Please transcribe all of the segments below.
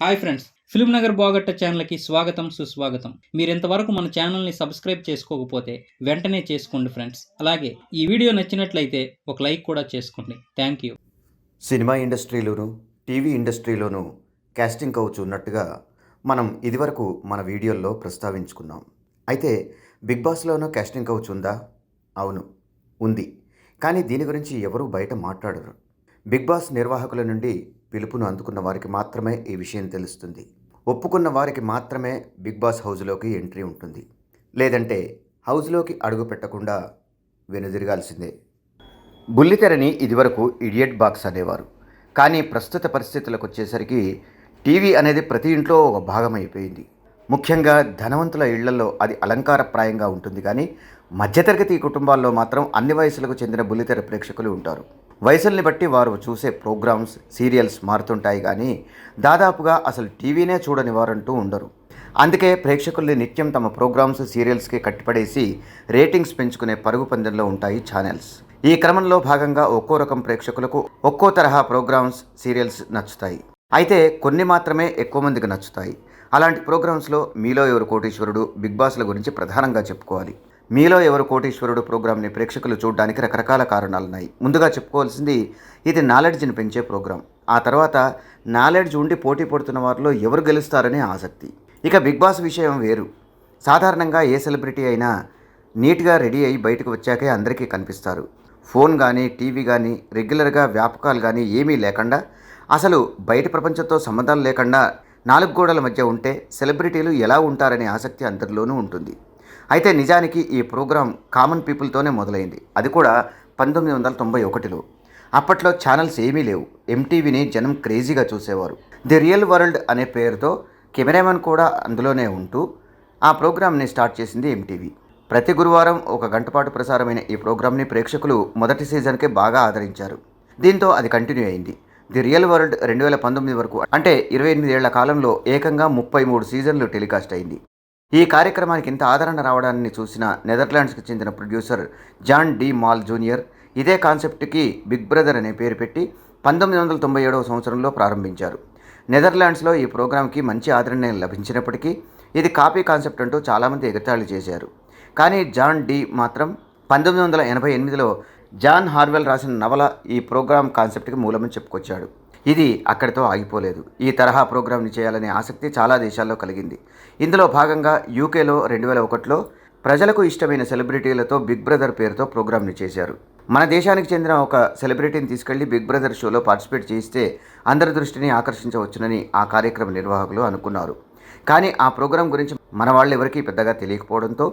Hi friends film Nagar బాగట్ట ఛానల్కి స్వాగతం సుస్వాగతం. మీరు ఇంతవరకు మన ఛానల్ని సబ్స్క్రైబ్ చేసుకోకపోతే వెంటనే చేసుకోండి ఫ్రెండ్స్. అలాగే ఈ వీడియో నచ్చినట్లయితే ఒక లైక్ కూడా చేసుకోండి. Thank you. సినిమా ఇండస్ట్రీలోను టీవీ ఇండస్ట్రీలోను కాస్టింగ్ కౌచ్ ఉన్నట్టుగా మనం ఇదివరకు మన వీడియోల్లో ప్రస్తావించుకున్నాం. అయితే బిగ్ బాస్లోనూ కాస్టింగ్ కౌచ్ ఉందా? అవును ఉంది. కానీ దీని గురించి ఎవరూ బయట మాట్లాడరు. బిగ్ బాస్ నిర్వాహకుల నుండి పిలుపును అందుకున్న వారికి మాత్రమే ఈ విషయం తెలుస్తుంది. ఒప్పుకున్న వారికి మాత్రమే బిగ్ బాస్ హౌస్లోకి ఎంట్రీ ఉంటుంది. లేదంటే హౌస్లోకి అడుగు పెట్టకుండా వెనుదిరగాల్సిందే. బుల్లితెరని ఇదివరకు ఇడియట్ బాక్స్ అనేవారు. కానీ ప్రస్తుత పరిస్థితులకు వచ్చేసరికి టీవీ అనేది ప్రతి ఇంట్లో ఒక భాగం అయిపోయింది ముఖ్యంగా ధనవంతుల ఇళ్ళలో అది అలంకారప్రాయంగా ఉంటుంది. కానీ మధ్యతరగతి కుటుంబాల్లో మాత్రం అన్ని వయసులకు చెందిన బుల్లితెర ప్రేక్షకులు ఉంటారు. వయసుల్ని బట్టి వారు చూసే ప్రోగ్రామ్స్ సీరియల్స్ మారుతుంటాయి కానీ దాదాపుగా అసలు టీవీనే చూడని వారంటూ ఉండరు. అందుకే ప్రేక్షకుల్ని నిత్యం తమ ప్రోగ్రామ్స్ సీరియల్స్కి కట్టిపడేసి రేటింగ్స్ పెంచుకునే పరుగు పందెంలో ఉంటాయి ఛానల్స్. ఈ క్రమంలో భాగంగా ఒక్కో రకం ప్రేక్షకులకు ఒక్కో తరహా ప్రోగ్రామ్స్ సీరియల్స్ నచ్చుతాయి. అయితే కొన్ని మాత్రమే ఎక్కువ మందికి నచ్చుతాయి. అలాంటి ప్రోగ్రామ్స్లో మీలో ఎవరు కోటీశ్వరుడు బిగ్ బాస్ల గురించి ప్రధానంగా చెప్పుకోవాలి. మీలో ఎవరు కోటీశ్వరుడు ప్రోగ్రామ్ని ప్రేక్షకులు చూడడానికి రకరకాల కారణాలున్నాయి. ముందుగా చెప్పుకోవాల్సింది ఇది నాలెడ్జ్ని పెంచే ప్రోగ్రాం. ఆ తర్వాత నాలెడ్జ్ ఉండి పోటీ పడుతున్న వారిలో ఎవరు గెలుస్తారనే ఆసక్తి. ఇక బిగ్ బాస్ విషయం వేరు. సాధారణంగా ఏ సెలబ్రిటీ అయినా నీట్గా రెడీ అయ్యి బయటకు వచ్చాకే అందరికీ కనిపిస్తారు. ఫోన్ కానీ టీవీ కానీ రెగ్యులర్గా వ్యాపకాలు కానీ ఏమీ లేకుండా అసలు బయట ప్రపంచంతో సంబంధాలు లేకుండా నాలుగు గోడల మధ్య ఉంటే సెలబ్రిటీలు ఎలా ఉంటారనే ఆసక్తి అందరిలోనూ ఉంటుంది. అయితే నిజానికి ఈ ప్రోగ్రాం కామన్ పీపుల్తోనే మొదలైంది. అది కూడా పంతొమ్మిది వందల తొంభై ఒకటిలో. అప్పట్లో ఛానల్స్ ఏమీ లేవు. ఎంటీవీని జనం క్రేజీగా చూసేవారు. ది రియల్ వరల్డ్ అనే పేరుతో కెమెరామెన్ కూడా అందులోనే ఉంటూ ఆ ప్రోగ్రామ్ని స్టార్ట్ చేసింది ఎంటీవీ ప్రతి గురువారం ఒక గంట పాటు ప్రసారమైన ఈ ప్రోగ్రామ్ని ప్రేక్షకులు మొదటి సీజన్కే బాగా ఆదరించారు. దీంతో అది కంటిన్యూ అయింది. ది రియల్ వరల్డ్ రెండు వేల పంతొమ్మిది వరకు అంటే ఇరవై ఎనిమిది ఏళ్ళ కాలంలో ఏకంగా ముప్పై మూడు సీజన్లు టెలికాస్ట్ అయింది. ఈ కార్యక్రమానికి ఇంత ఆదరణ రావడాన్ని చూసిన నెదర్లాండ్స్కి చెందిన producer John de Mol junior ఇదే కాన్సెప్ట్కి బిగ్ బ్రదర్ అనే పేరు పెట్టి పంతొమ్మిది వందల తొంభై ఏడవ సంవత్సరంలో ప్రారంభించారు. నెదర్లాండ్స్లో ఈ ప్రోగ్రాంకి మంచి ఆదరణ లభించినప్పటికీ ఇది కాపీ కాన్సెప్ట్ అంటూ చాలామంది ఎగతాళి చేశారు. కానీ జాన్ డి మాత్రం పంతొమ్మిది వందల ఎనభై ఎనిమిదిలో జాన్ హార్వెల్ రాసిన నవల ఈ ప్రోగ్రామ్ కాన్సెప్ట్కి మూలమని చెప్పుకొచ్చాడు. ఇది అక్కడితో ఆగిపోలేదు. ఈ తరహా ప్రోగ్రామ్ని చేయాలనే ఆసక్తి చాలా దేశాల్లో కలిగింది. ఇందులో భాగంగా యూకేలో రెండు వేల ఒకటిలో ప్రజలకు ఇష్టమైన సెలబ్రిటీలతో బిగ్ బ్రదర్ పేరుతో ప్రోగ్రామ్ని చేశారు. మన దేశానికి చెందిన ఒక సెలబ్రిటీని తీసుకెళ్ళి బిగ్ బ్రదర్ షోలో పార్టిసిపేట్ చేయిస్తే అందరి దృష్టిని ఆకర్షించవచ్చునని ఆ కార్యక్రమ నిర్వాహకులు అనుకున్నారు. కానీ ఆ ప్రోగ్రాం గురించి మన వాళ్ళు ఎవరికీ పెద్దగా తెలియకపోవడంతో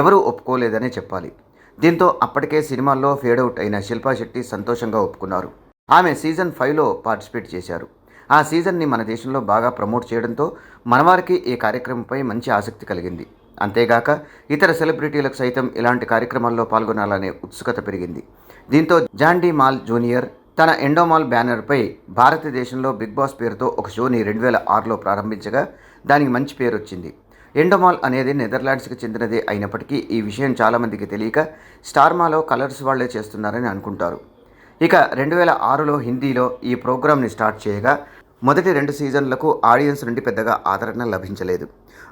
ఎవరూ ఒప్పుకోలేదనే చెప్పాలి. దీంతో అప్పటికే సినిమాల్లో ఫేడౌట్ అయిన శిల్పా శెట్టి సంతోషంగా ఒప్పుకున్నారు. ఆమె సీజన్ ఫైవ్లో పార్టిసిపేట్ చేశారు. ఆ సీజన్ని మన దేశంలో బాగా ప్రమోట్ చేయడంతో మనవారికి ఈ కార్యక్రమంపై మంచి ఆసక్తి కలిగింది. అంతేగాక ఇతర సెలబ్రిటీలకు సైతం ఇలాంటి కార్యక్రమాల్లో పాల్గొనాలనే ఉత్సుకత పెరిగింది. దీంతో జాండీ మాల్ జూనియర్ తన ఎండోమాల్ బ్యానర్పై భారతదేశంలో బిగ్ బాస్ పేరుతో ఒక షోని రెండు వేల ఆరులో ప్రారంభించగా దానికి మంచి పేరు వచ్చింది ఎండోమాల్ అనేది నెదర్లాండ్స్కి చెందినదే అయినప్పటికీ ఈ విషయం చాలామందికి తెలియక స్టార్మాలో కలర్స్ వాళ్ళే చేస్తున్నారని అనుకుంటారు. ఇక రెండు వేల ఆరులో హిందీలో ఈ ప్రోగ్రామ్ని స్టార్ట్ చేయగా మొదటి రెండు సీజన్లకు ఆడియన్స్ నుండి పెద్దగా ఆదరణ లభించలేదు.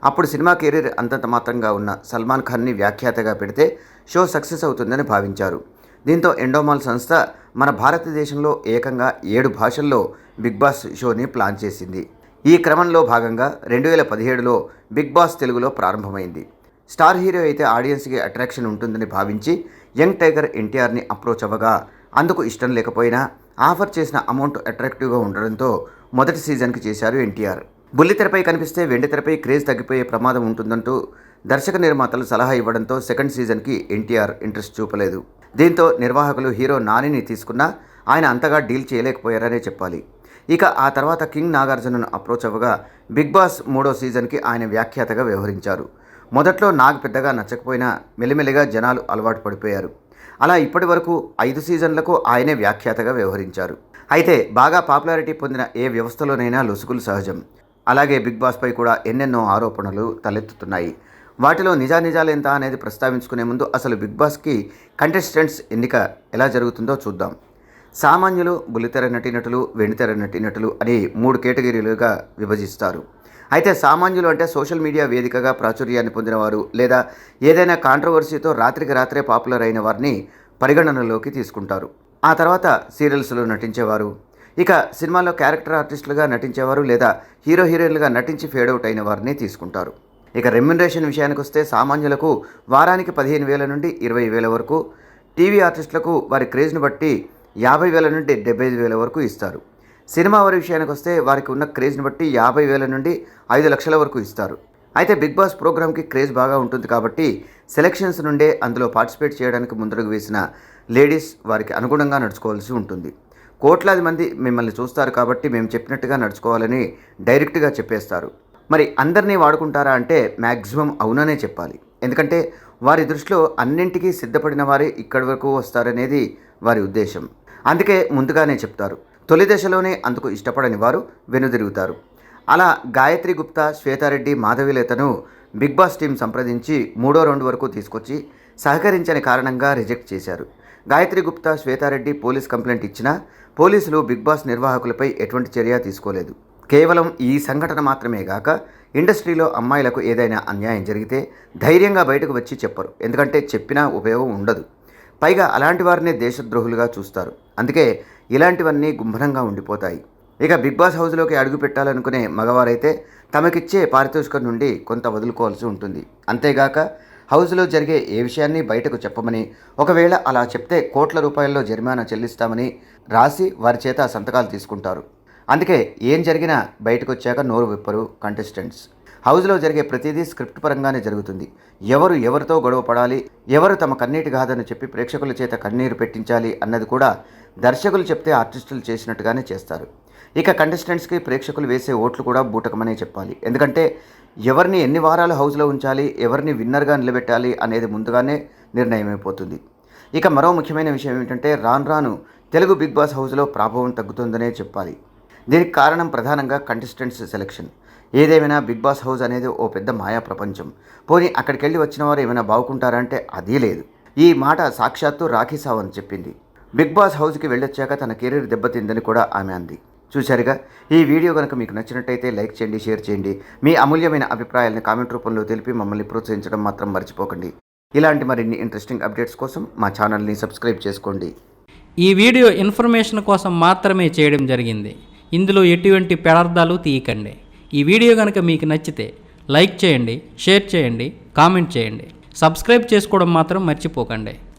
అప్పుడు సినిమా కెరీర్ అంతంత మాత్రంగా ఉన్న సల్మాన్ ఖాన్ని వ్యాఖ్యాతగా పెడితే షో సక్సెస్ అవుతుందని భావించారు. దీంతో ఎండోమాల్ సంస్థ మన భారతదేశంలో ఏకంగా ఏడు భాషల్లో బిగ్ బాస్ షోని ప్లాన్ చేసింది. ఈ క్రమంలో భాగంగా రెండు వేల పదిహేడులో బిగ్ బాస్ తెలుగులో ప్రారంభమైంది. స్టార్ హీరో అయితే ఆడియన్స్కి అట్రాక్షన్ ఉంటుందని భావించి యంగ్ టైగర్ ఎన్టీఆర్ని అప్రోచ్ అవ్వగా అందుకు ఇష్టం లేకపోయినా ఆఫర్ చేసిన అమౌంట్ అట్రాక్టివ్గా ఉండడంతో మొదటి సీజన్కి చేశారు ఎన్టీఆర్. బుల్లితెరపై కనిపిస్తే వెండితెరపై క్రేజ్ తగ్గిపోయే ప్రమాదం ఉంటుందంటూ దర్శక నిర్మాతలు సలహా ఇవ్వడంతో సెకండ్ సీజన్కి ఎన్టీఆర్ ఇంట్రెస్ట్ చూపలేదు. దీంతో నిర్వాహకులు హీరో నానిని తీసుకున్నా ఆయన అంతగా డీల్ చేయలేకపోయారనే చెప్పాలి. ఇక ఆ తర్వాత కింగ్ నాగార్జునను అప్రోచ్ అవ్వగా బిగ్ బాస్ మూడో సీజన్కి ఆయన వ్యాఖ్యాతగా వ్యవహరించారు. మొదట్లో నాగ్ పెద్దగా నచ్చకపోయినా మెల్లిమెల్లిగా జనాలు అలవాటు పడిపోయారు. అలా ఇప్పటి వరకు ఐదు సీజన్లకు ఆయనే వ్యాఖ్యాతగా వ్యవహరించారు. అయితే బాగా పాపులారిటీ పొందిన ఏ వ్యవస్థలోనైనా లొసుగులు సహజం. అలాగే బిగ్ బాస్పై కూడా ఎన్నెన్నో ఆరోపణలు తలెత్తుతున్నాయి. వాటిలో నిజానిజాలెంత అనేది ప్రస్తావించుకునే ముందు అసలు బిగ్ బాస్కి కంటెస్టెంట్స్ ఎన్నిక ఎలా జరుగుతుందో చూద్దాం. సామాన్యులు బుల్లితెర నటీనటులు వెండితెర నటీనటులు అని మూడు కేటగిరీలుగా విభజిస్తారు. అయితే సామాన్యులు అంటే సోషల్ మీడియా వేదికగా ప్రాచుర్యాన్ని పొందినవారు లేదా ఏదైనా కాంట్రవర్సీతో రాత్రికి రాత్రే పాపులర్ అయిన వారిని పరిగణనలోకి తీసుకుంటారు. ఆ తర్వాత సీరియల్స్లో నటించేవారు. ఇక సినిమాలో క్యారెక్టర్ ఆర్టిస్టులుగా నటించేవారు లేదా హీరో హీరోయిన్లుగా నటించి ఫేడౌట్ అయిన వారిని తీసుకుంటారు. ఇక రెమ్యునరేషన్ విషయానికి వస్తే సామాన్యులకు వారానికి పదిహేను వేల నుండి ఇరవై వేల వరకు టీవీ ఆర్టిస్టులకు వారి క్రేజ్ను బట్టి యాభై వేల నుండి డెబ్బై ఐదు వేల వరకు ఇస్తారు. సినిమా వారి విషయానికి వస్తే వారికి ఉన్న క్రేజ్ని బట్టి యాభై వేల నుండి ఐదు లక్షల వరకు ఇస్తారు. అయితే బిగ్ బాస్ ప్రోగ్రామ్కి క్రేజ్ బాగా ఉంటుంది కాబట్టి సెలక్షన్స్ నుండే అందులో పార్టిసిపేట్ చేయడానికి ముందడుగు వేసిన లేడీస్ వారికి అనుగుణంగా నడుచుకోవాల్సి ఉంటుంది. కోట్లాది మంది మిమ్మల్ని చూస్తారు కాబట్టి మేము చెప్పినట్టుగా నడుచుకోవాలని డైరెక్ట్గా చెప్పేస్తారు. మరి అందరినీ వాడుకుంటారా అంటే మ్యాక్సిమం అవుననే చెప్పాలి. ఎందుకంటే వారి దృష్టిలో అన్నింటికీ సిద్ధపడిన వారే ఇక్కడి వరకు వస్తారనేది వారి ఉద్దేశం. అందుకే ముందుగానే చెప్తారు. తొలి దశలోనే అందుకు ఇష్టపడని వారు వెనుదిరుగుతారు. అలా గాయత్రి గుప్తా శ్వేతారెడ్డి మాధవిలేతను బిగ్ బాస్ టీం సంప్రదించి మూడో రౌండ్ వరకు తీసుకొచ్చి సహకరించని కారణంగా రిజెక్ట్ చేశారు. గాయత్రి గుప్తా శ్వేతారెడ్డి పోలీస్ కంప్లైంట్ ఇచ్చినా పోలీసులు బిగ్ బాస్ నిర్వాహకులపై ఎటువంటి చర్య తీసుకోలేదు. కేవలం ఈ సంఘటన మాత్రమే గాక ఇండస్ట్రీలో అమ్మాయిలకు ఏదైనా అన్యాయం జరిగితే ధైర్యంగా బయటకు వచ్చి చెప్పరు. ఎందుకంటే చెప్పినా ఉపయోగం ఉండదు. పైగా అలాంటి వారినే దేశద్రోహులుగా చూస్తారు. అందుకే ఇలాంటివన్నీ గుంభనంగా ఉండిపోతాయి. ఇక బిగ్ బాస్ హౌస్లోకి అడుగు పెట్టాలనుకునే మగవారైతే తమకిచ్చే పారితోషికం నుండి కొంత వదులుకోవాల్సి ఉంటుంది. అంతేగాక హౌస్లో జరిగే ఏ విషయాన్ని బయటకు చెప్పమని ఒకవేళ అలా చెప్తే కోట్ల రూపాయల్లో జరిమానా చెల్లిస్తామని రాసి వారి చేత సంతకాలు తీసుకుంటారు. అందుకే ఏం జరిగినా బయటకు వచ్చాక నోరు విప్పరు కంటెస్టెంట్స్. హౌస్లో జరిగే ప్రతిదీ స్క్రిప్ట్ పరంగానే జరుగుతుంది. ఎవరు ఎవరితో గొడవ పడాలి ఎవరు తమ కన్నీటి గాథను చెప్పి ప్రేక్షకుల చేత కన్నీరు పెట్టించాలి అన్నది కూడా దర్శకులు చెప్తే ఆర్టిస్టులు చేసినట్టుగానే చేస్తారు. ఇక కంటెస్టెంట్స్కి ప్రేక్షకులు వేసే ఓట్లు కూడా బూటకమనే చెప్పాలి. ఎందుకంటే ఎవరిని ఎన్ని వారాలు హౌస్లో ఉంచాలి ఎవరిని విన్నర్గా నిలబెట్టాలి అనేది ముందుగానే నిర్ణయమైపోతుంది. ఇక మరో ముఖ్యమైన విషయం ఏమిటంటే రాను రాను తెలుగు బిగ్ బాస్ హౌస్లో ప్రాభవం తగ్గుతుందనే చెప్పాలి. దీనికి కారణం ప్రధానంగా కంటెస్టెంట్స్ సెలెక్షన్ ఏదేమైనా బిగ్ బాస్ హౌస్ అనేది ఓ పెద్ద మాయా ప్రపంచం. పోనీ అక్కడికి వెళ్ళి వచ్చిన వారు ఏమైనా బాగుకుంటారంటే అదీ లేదు. ఈ మాట సాక్షాత్తు రాఖీ సావంత్ చెప్పింది. బిగ్ బాస్ హౌస్కి వెళ్ళొచ్చాక తన కెరీర్ దెబ్బతిందని కూడా ఆమె అంది. చూశారుగా? ఈ వీడియో కనుక మీకు నచ్చినట్టయితే లైక్ చేయండి షేర్ చేయండి. మీ అమూల్యమైన అభిప్రాయాలను కామెంట్ రూపంలో తెలిపి మమ్మల్ని ప్రోత్సహించడం మాత్రం మర్చిపోకండి. ఇలాంటి మరిన్ని ఇంట్రెస్టింగ్ అప్డేట్స్ కోసం మా ఛానల్ని సబ్స్క్రైబ్ చేసుకోండి. ఈ వీడియో ఇన్ఫర్మేషన్ కోసం మాత్రమే చేయడం జరిగింది. ఇందులో ఎటువంటి పెడార్థాలు తీయకండి. ఈ వీడియో కనుక మీకు నచ్చితే లైక్ చేయండి షేర్ చేయండి కామెంట్ చేయండి. సబ్స్క్రైబ్ చేసుకోవడం మాత్రం మర్చిపోకండి.